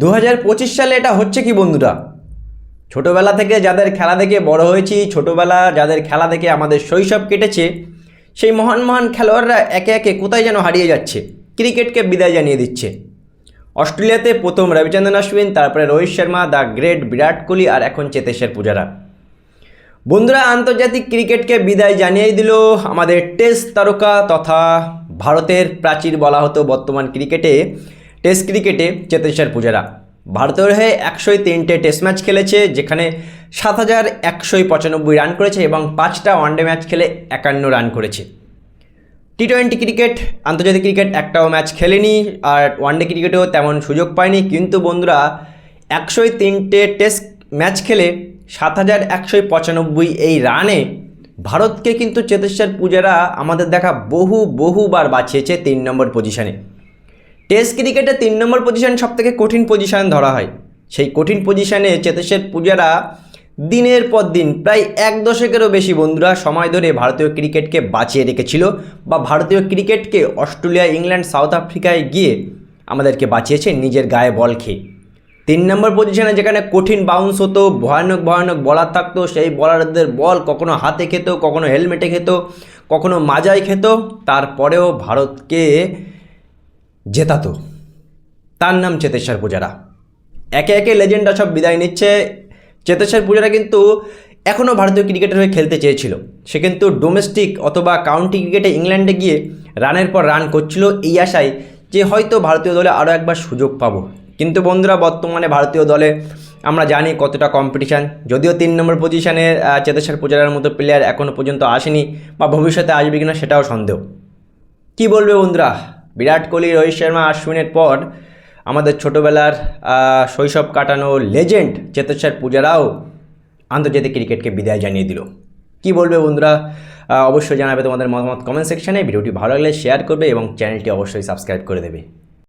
দু হাজার পঁচিশ সালে এটা হচ্ছে কি বন্ধুরা? ছোটোবেলা থেকে যাদের খেলা দেখে বড় হয়েছি, ছোটোবেলা যাদের খেলা দেখে আমাদের শৈশব কেটেছে, সেই মহান মহান খেলোয়াড়রা একে একে কোথায় যেন হারিয়ে যাচ্ছে, ক্রিকেটকে বিদায় জানিয়ে দিচ্ছে। অস্ট্রেলিয়াতে প্রথম রবিচন্দ্রন অশ্বিন, তারপরে রোহিত শর্মা, দ্য গ্রেট বিরাট কোহলি আর এখন চেতেশ্বর পূজারা। বন্ধুরা, আন্তর্জাতিক ক্রিকেটকে বিদায় জানিয়ে দিল আমাদের টেস্ট তারকা তথা ভারতের প্রাচীর বলা হতো বর্তমান ক্রিকেটে। টেস্ট ক্রিকেটে চেতেশ্বর পূজারা। ভারতের হয়ে একশোই তিনটে টেস্ট ম্যাচ খেলেছে, যেখানে সাত হাজার একশোই পঁচানব্বই রান করেছে এবং পাঁচটা ওয়ানডে ম্যাচ খেলে একান্ন রান করেছে। টি টোয়েন্টি ক্রিকেট, আন্তর্জাতিক ক্রিকেট একটাও ম্যাচ খেলেনি, আর ওয়ানডে ক্রিকেটেও তেমন সুযোগ পায়নি। কিন্তু বন্ধুরা, একশোই তিনটে টেস্ট ম্যাচ খেলে সাত হাজার একশোই পঁচানব্বই এই রানে ভারতকে কিন্তু চেতেশ্বর পূজারা আমাদের দেখা বহু বহুবার বাঁচিয়েছে তিন নম্বর পজিশনে টেস্ট ক্রিকেটে তিন নম্বর পজিশন সব থেকে কঠিন পজিশন ধরা হয়। সেই কঠিন পজিশনে চেতেশ্বর পূজারা দিনের পর দিন প্রায় এক দশকেরও বেশি বন্ধুরা সময় ধরে ভারতীয় ক্রিকেটকে বাঁচিয়ে রেখেছিল বা ভারতীয় ক্রিকেটকে অস্ট্রেলিয়া, ইংল্যান্ড, সাউথ আফ্রিকায় গিয়ে আমাদেরকে বাঁচিয়েছে নিজের গায়ে বল খেয়ে। তিন নম্বর পজিশনে যেখানে কঠিন বাউন্স হতো, ভয়ানক ভয়ানক বলার থাকতো, সেই বলারদের বল কখনো হাতে খেত, কখনো হেলমেটে খেত, কখনো মাজায় খেত, তারপরেও ভারতকে জেতাতো। তার নাম চেতেশ্বর পূজারা। একে একে লেজেন্ডরা সব বিদায় নিচ্ছে। চেতেশ্বর পূজারা কিন্তু এখনও ভারতীয় ক্রিকেটের হয়ে খেলতে চেয়েছিল। সে কিন্তু ডোমেস্টিক অথবা কাউন্টি ক্রিকেটে ইংল্যান্ডে গিয়ে রানের পর রান করছিল এই আশায় যে হয়তো ভারতীয় দলে আরও একবার সুযোগ পাবো। কিন্তু বন্ধুরা, বর্তমানে ভারতীয় দলে আমরা জানি কতটা কম্পিটিশান যদিও তিন নম্বর পজিশানে চেতেশ্বর পূজারার মতো প্লেয়ার এখনও পর্যন্ত আসেনি বা ভবিষ্যতে আসবে কিনা সেটাও সন্দেহ। কি বলবে বন্ধুরা? বিরাট কোহলি, রোহিত শর্মা আশ্বিনের পর আমাদের ছোটোবেলার শৈশব কাটানো লেজেন্ড চেতেশ্বর পূজারাও আন্তর্জাতিক ক্রিকেটকে বিদায় জানিয়ে দিল। কি বলবে বন্ধুরা? অবশ্যই জানাবে তোমাদের মতামত কমেন্ট সেকশনে ভিডিওটি ভালো লাগলে শেয়ার করবে এবং চ্যানেলটি অবশ্যই সাবস্ক্রাইব করে দেবে।